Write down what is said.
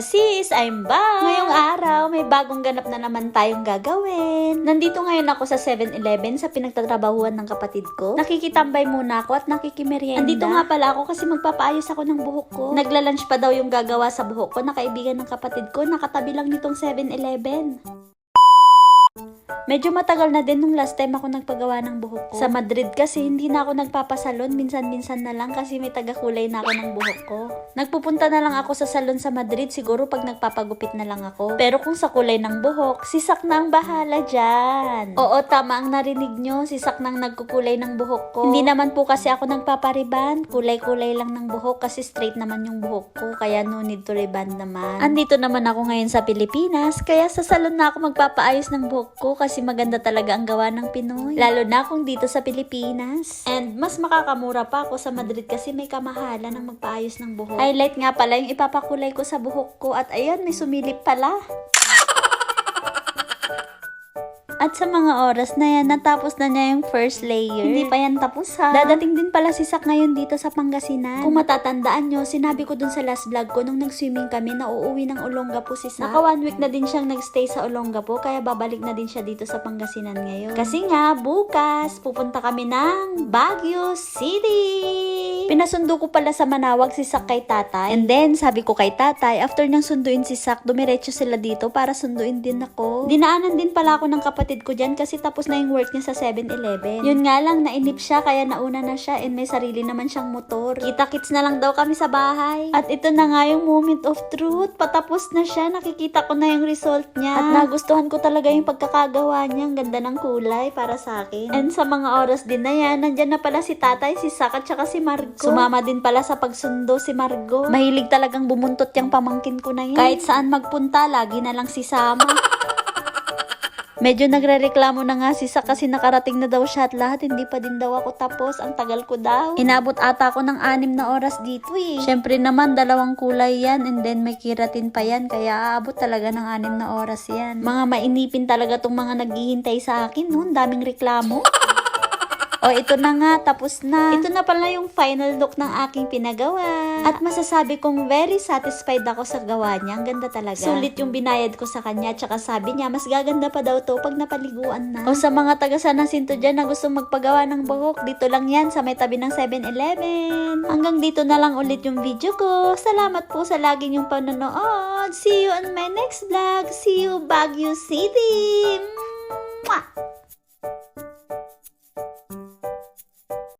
sis! I'm back! Ngayong araw, may bagong ganap na naman tayong gagawin. Nandito ngayon ako sa 7-Eleven sa pinagtatrabahuan ng kapatid ko. Nakikitambay muna ako at nakikimerienda. Andito nga pala ako kasi magpapaayos ako ng buhok ko. Nagla-lunch pa daw yung gagawa sa buhok ko na kaibigan ng kapatid ko. Nakatabi lang nitong 7-Eleven. Medyo matagal na din nung last time ako nagpagawa ng buhok ko. Sa Madrid kasi hindi na ako nagpapasalon, minsan-minsan na lang kasi may tagakulay na ako ng buhok ko. Nagpupunta na lang ako sa salon sa Madrid siguro pag nagpapagupit na lang ako. Pero kung sa kulay ng buhok, si Sak na ang bahala dyan. Oo, tama ang narinig nyo, si Sak nang nagkukulay ng buhok ko. Hindi naman po kasi ako nagpapariban, kulay-kulay lang ng buhok kasi straight naman yung buhok ko, kaya no need to reband naman. Andito naman ako ngayon sa Pilipinas, kaya sa salon na ako magpapaayos ng buhok ko kasi maganda talaga ang gawa ng Pinoy. Lalo na kung dito sa Pilipinas. And mas makakamura pa ako sa Madrid kasi may kamahalan ng magpaayos ng buhok. Highlight nga pala yung ipapakulay ko sa buhok ko at ayan, may sumilip pala. At sa mga oras na yan, natapos na niya yung first layer. Hindi pa yan tapos ha. Dadating din pala si Sak ngayon dito sa Pangasinan. Kung matatandaan nyo, sinabi ko dun sa last vlog ko nung nag-swimming kami na uuwi ng Olongapo si Sak. Naka one week na din siyang nagstay sa Olongapo, kaya babalik na din siya dito sa Pangasinan ngayon. Kasi nga, bukas, pupunta kami ng Baguio City! Pinasundo ko pala sa Manawag si Sak kay tatay. And then, sabi ko kay tatay, after niyang sunduin si Sak, dumiretso sila dito para sunduin din ako. Dinaanan din pala ako ng kapatid ko dyan kasi tapos na yung work niya sa 7-Eleven. Yun nga lang, nainip siya kaya nauna na siya and may sarili naman siyang motor. Kita-kits na lang daw kami sa bahay. At ito na nga yung moment of truth. Patapos na siya, nakikita ko na yung result niya. At nagustuhan ko talaga yung pagkakagawa niya. Ang ganda ng kulay para sa akin. And sa mga oras din na yan, nandyan na pala si tatay, si Sak at saka si Margo. Sumama din pala sa pagsundo si Margo. Mahilig talagang bumuntot yung pamangkin ko na yan. Kahit saan magpunta, lagi na lang si Sama. Medyo nagre-reklamo na nga si Sak kasi nakarating na daw siya at lahat hindi pa din daw ako tapos. Ang tagal ko daw. Inabot ata ako ng anim na oras dito eh. Syempre naman dalawang kulay yan and then may keratin pa yan kaya aabot talaga ng anim na oras yan. Mga mainipin talaga tong mga naghihintay sa akin no. Ang daming reklamo. O, ito na nga, tapos na. Ito na pala yung final look ng aking pinagawa. At masasabi kong very satisfied ako sa gawa niya. Ang ganda talaga. Sulit yung binayad ko sa kanya. Tsaka sabi niya, mas gaganda pa daw to pag napaliguan na. O sa mga taga San Jacinto dyan na gusto magpagawa ng buhok, dito lang yan sa may tabi ng 7-Eleven. Hanggang dito na lang ulit yung video ko. Salamat po sa lagi niyong panonood. See you on my next vlog. See you Baguio City. Mwah!